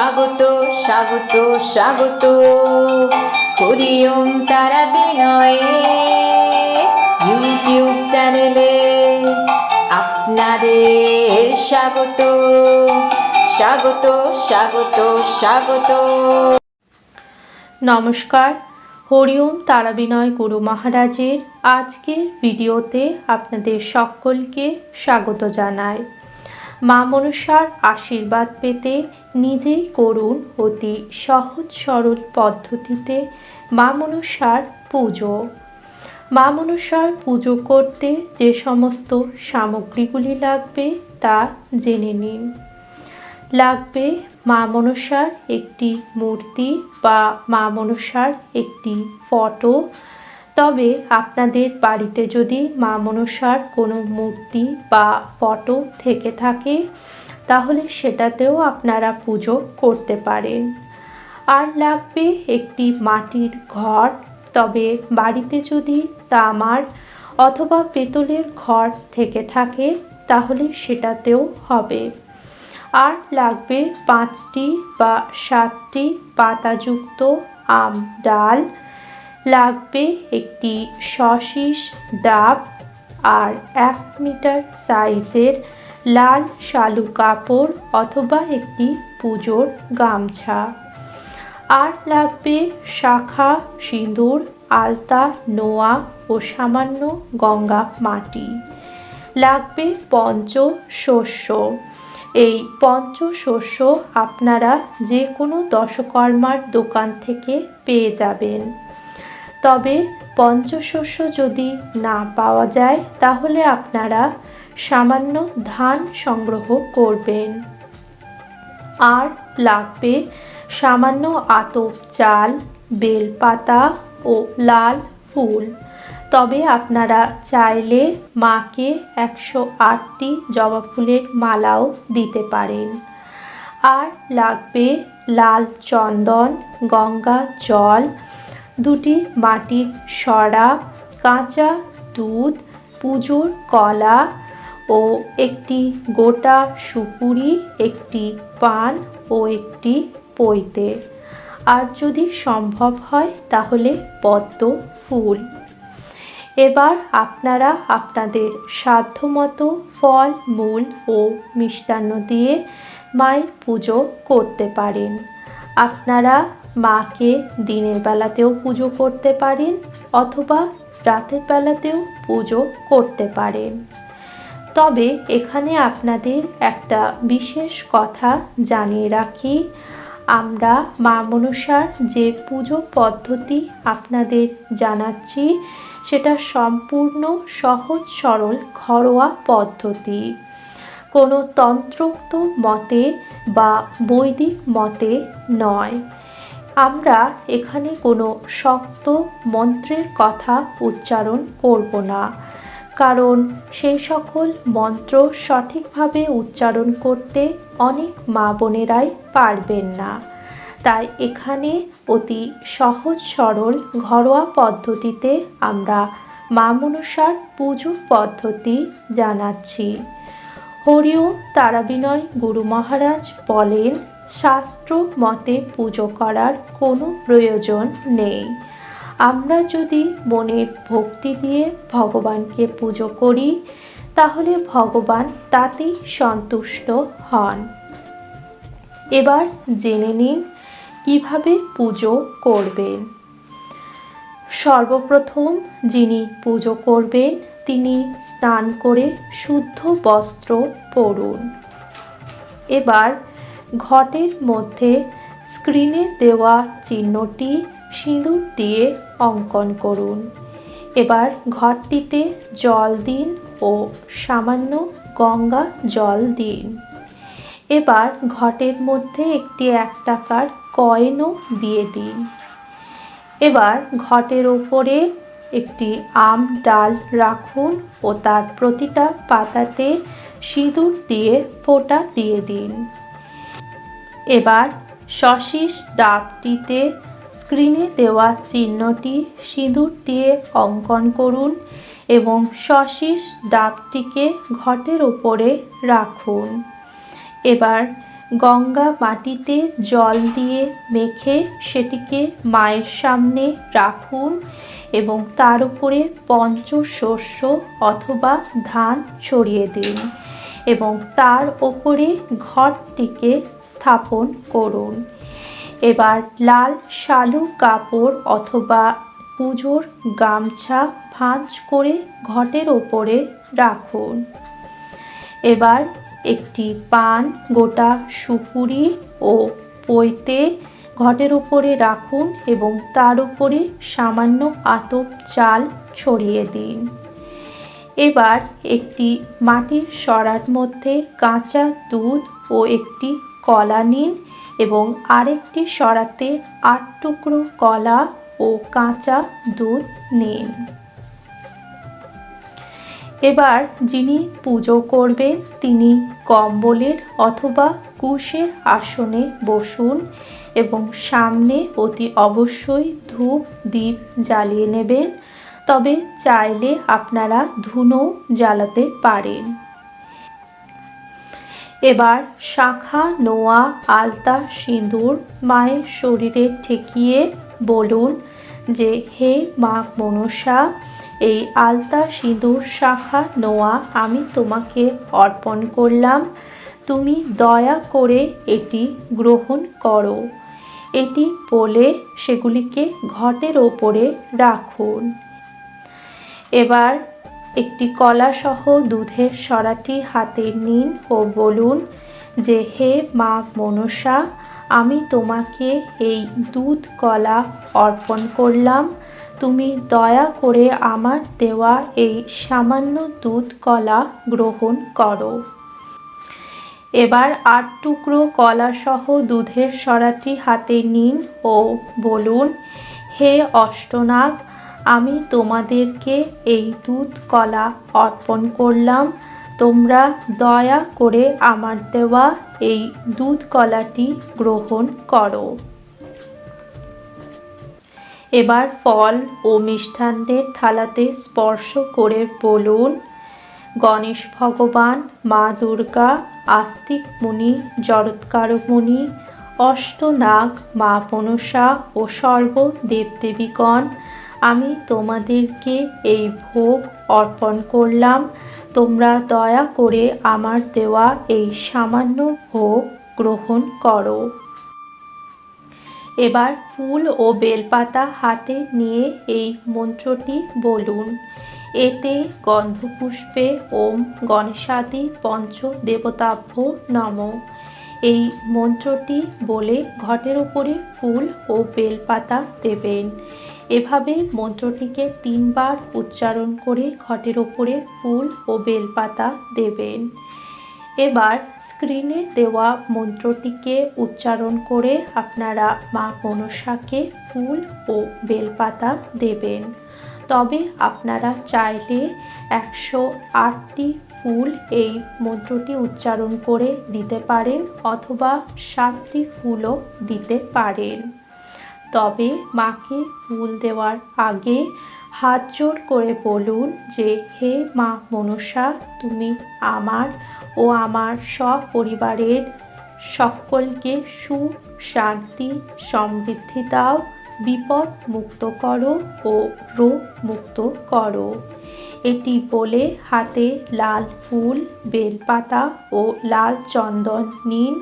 স্বাগত স্বাগত স্বাগত। হরিওম তারা বিনয়ে ইউটিউব চ্যানেলে আপনাদের স্বাগত। স্বাগত স্বাগত স্বাগত। নমস্কার, হরিওম তারাবিনয় গুরু মহারাজের আজকের ভিডিওতে আপনাদের সকলকে স্বাগত জানাই। মা মনসার আশীর্বাদ পেতে নিজেই করুন অতি সহজ সরল পদ্ধতিতে মা মনসার পুজো। মা মনসার পুজো করতে যে সমস্ত সামগ্রীগুলি লাগবে তা জেনে নিন। লাগবে মা মনসার একটি মূর্তি বা মা মনসার একটি ফটো। তবে আপনাদের বাড়িতে যদি মা মনসার কোনো মূর্তি বা ফটো থেকে থাকে তাহলে সেটাতেও আপনারা পুজো করতে পারেন। আর লাগবে একটি মাটির ঘর, তবে বাড়িতে যদি তামার অথবা পেতলের ঘর থেকে থাকে, তাহলে সেটাতেও হবে। আর লাগবে পাঁচটি বা সাতটি পাতাযুক্ত আম ডাল, লাগবে একটি সশিস ডাব, আর এক মিটার সাইজের লাল শালু কাপড় অথবা একটি পুজোর গামছা। আর লাগবে শাখা, সিঁদুর, আলতা, নোয়া ও সামান্য গঙ্গা মাটি। লাগবে পঞ্চ শস্য। এই পঞ্চ শস্য আপনারা যে কোনো দশকর্মার দোকান থেকে পেয়ে যাবেন। তবে পঞ্চশস্য যদি না পাওয়া যায়, তাহলে আপনারা সামান্য ধান সংগ্রহ করবেন। আর লাগবে সামান্য আতপ চাল, বেলপাতা ও লাল ফুল। তবে আপনারা চাইলে মাকে একশো আটটি জবা ফুলের মালাও দিতে পারেন। আর লাগবে লাল চন্দন, গঙ্গা জল, দুটি মাটির সরা কাঁচা দুধ, পুজোর কলা ও একটি গোটা সুপুরি, একটি পান ও একটি পৈতে। আর যদি সম্ভব হয়, তাহলে পদ্ম ফুল। এবার আপনারা আপনাদের সাধ্যমতো ফল, মূল ও মিষ্টান্ন দিয়ে মায়ের পুজো করতে পারেন। আপনারা মাকে দিনের বেলাতেও পুজো করতে পারেন, অথবা রাতের বেলাতেও পুজো করতে পারেন। তবে এখানে আপনাদের একটা বিশেষ কথা জানিয়ে রাখি। আমরা মা মনসার যে পুজো পদ্ধতি আপনাদের জানাচ্ছি, সেটা সম্পূর্ণ সহজ সরল ঘরোয়া পদ্ধতি। কোনো তন্ত্রোক্ত মতে বা বৈদিক মতে নয়। আমরা এখানে কোনো শক্ত মন্ত্রের কথা উচ্চারণ করব না। কারণ সেই সকল মন্ত্র সঠিকভাবে উচ্চারণ করতে অনেক মা বোনেরাই পারবেন না। তাই এখানে অতি সহজ সরল ঘরোয়া পদ্ধতিতে আমরা মা মনসার পুজো পদ্ধতি জানাচ্ছি। হরিও তারাবিনয় গুরু মহারাজ বলেন, শাস্ত্র মতে পুজো করার কোনো প্রয়োজন নেই। আমরা যদি মনের ভক্তি দিয়ে ভগবানকে পুজো করি, তাহলে ভগবান তাতেই সন্তুষ্ট হন। এবার জেনে নিন কীভাবে পুজো করবেন। সর্বপ্রথম যিনি পুজো করবেন, তিনি স্নান করে শুদ্ধ বস্ত্র পরুন। এবার ঘটের মধ্যে স্ক্রিনে দেওয়া চিহ্নটি সিঁদুর দিয়ে অঙ্কন করুন। এবার ঘরটিতে জল দিন ও সামান্য গঙ্গা জল দিন। এবার ঘটের মধ্যে একটি এক টাকার কয়েনও দিয়ে দিন। এবার ঘটের ওপরে একটি আম ডাল রাখুন ও তার প্রতিটা পাতাতে সিঁদুর দিয়ে ফোঁটা দিয়ে দিন। এবার সশিস ডাবটিতে স্ক্রিনে দেওয়া চিহ্নটি সিঁদুর দিয়ে অঙ্কন করুন এবং সশিস ডাবটিকে ঘটের ওপরে রাখুন। এবার গঙ্গা মাটিতে জল দিয়ে মেখে সেটিকে মায়ের সামনে রাখুন এবং তার উপরে পঞ্চশস্য অথবা ধান ছড়িয়ে দিন এবং তার ওপরে ঘরটিকে স্থাপন করুন। এবার লাল শালু কাপড় অথবা পুজোর গামছা ভাঁজ করে ঘটের ওপরে রাখুন। এবার একটি পান, গোটা সুপুরি ও পৈতে ঘটের উপরে রাখুন এবং তার উপরে সামান্য আতপ চাল ছড়িয়ে দিন। এবার একটি মাটির সরার মধ্যে কাঁচা দুধ ও একটি কলা নিন এবং আরেকটি সরাতে আট টুকরো কলা ও কাঁচা দুধ নিন। এবার যিনি পুজো করবেন তিনি কম্বলের অথবা কুশের আসনে বসুন এবং সামনে অতি অবশ্যই ধূপ দ্বীপ জ্বালিয়ে নেবেন। তবে চাইলে আপনারা ধুনো জ্বালাতে পারেন। এবার শাখা, নোয়া, আলতা, সিঁদুর মায়ের শরীরে ঠেকিয়ে বলুন যে, হে মা মনসা, এই আলতা, সিঁদুর, শাখা, নোয়া আমি তোমাকে অর্পণ করলাম। তুমি দয়া করে এটি গ্রহণ করো। এটি বলে সেগুলিকে ঘটের ওপরে রাখুন। এবার একটি কলাসহ দুধের সরাটি হাতে নিন ও বলুন যে, হে মা মনসা, আমি তোমাকে এই দুধ কলা অর্পণ করলাম। তুমি দয়া করে আমার দেওয়া এই সামান্য দুধ কলা গ্রহণ করো এবার আট টুকরো কলাসহ দুধের সরাটি হাতে নিন ও বলুন, হে অষ্টনাগ আমি তোমাদেরকে এই দুধ কলা অর্পণ করলাম। তোমরা দয়া করে আমার দেওয়া এই দুধ কলাটি গ্রহণ করো। এবার ফল ও মিষ্টান্নের থালাতে স্পর্শ করে বলুন, গণেশ ভগবান, মা দুর্গা, আস্তিক মুনি, জরৎকার মুনি, অষ্টনাগ, মা পনসা ও সর্ব দেবদেবীগণ আমি তোমাদেরকে এই ভোগ অর্পণ করলাম। তোমরা দয়া করে আমার দেওয়া এই সামান্য ভোগ গ্রহণ করো। এবার ফুল ও বেলপাতা হাতে নিয়ে এই মন্ত্রটি বলুন। এতে গন্ধপুষ্পে ওম গণেশাদি পঞ্চ দেবতাভ্য নম। এই মন্ত্রটি বলে ঘটের উপরে ফুল ও বেলপাতা দেবেন। এভাবে মন্ত্রটিকে তিনবার উচ্চারণ করে ঘটের ওপরে ফুল ও বেলপাতা দেবেন। এবার স্ক্রিনে দেওয়া মন্ত্রটিকে উচ্চারণ করে আপনারা মা মনসাকে ফুল ও বেলপাতা দেবেন। তবে আপনারা চাইলে একশো আটটি ফুল এই মন্ত্রটি উচ্চারণ করে দিতে পারেন অথবা সাতটি ফুলও দিতে পারেন। তবে মাকে ফুল দেওয়ার আগে হাত জোর করে বলুন যে, হে মা মনসা, তুমি আমার ও আমার সপরিবারের সকলকে সুখ শান্তি সমৃদ্ধি দাও বিপদ মুক্ত করো ও রোগ মুক্ত করো এটি বলে হাতে লাল ফুল, বেলপাতা ও লাল চন্দন নিন।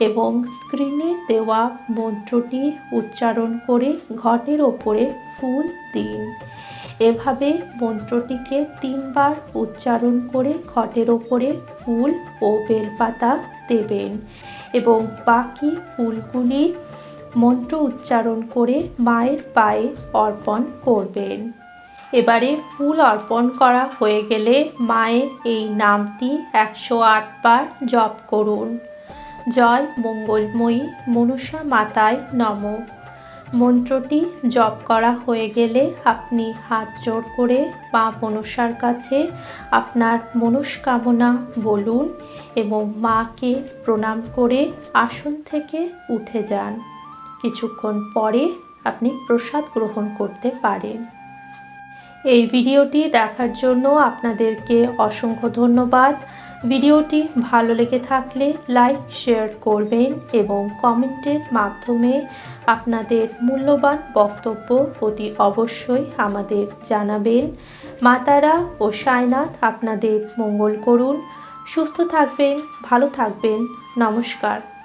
এবং স্ক্রিনে দেওয়া মন্ত্রটি উচ্চারণ করে ঘটের ওপরে ফুল দিন। এভাবে মন্ত্রটিকে তিনবার উচ্চারণ করে ঘটের ওপরে ফুল ও বেলপাতা দেবেন এবং বাকি ফুলগুলি মন্ত্র উচ্চারণ করে মায়ের পায়ে অর্পণ করবেন। এবারে ফুল অর্পণ করা হয়ে গেলে মায়ের এই নামটি একশো বার জপ করুন। জয় মঙ্গলময়ী মনসা মাতায় নম। মন্ত্রটি জপ করা হয়ে গেলে আপনি হাত জোর করে মা মনসার কাছে আপনার মনস্কামনা বলুন এবং মাকে প্রণাম করে আসন থেকে উঠে যান। কিছুক্ষণ পরে আপনি প্রসাদ গ্রহণ করতে পারেন। এই ভিডিওটি দেখার জন্য আপনাদেরকে অসংখ্য ধন্যবাদ। ভিডিওটি ভালো লেগে থাকলে লাইক, শেয়ার করবেন এবং কমেন্টের মাধ্যমে আপনাদের মূল্যবান বক্তব্য অতি অবশ্যই আমাদের জানাবেন। মাতারা ও সায়নাথ আপনাদের মঙ্গল করুন। সুস্থ থাকবেন, ভালো থাকবেন। নমস্কার।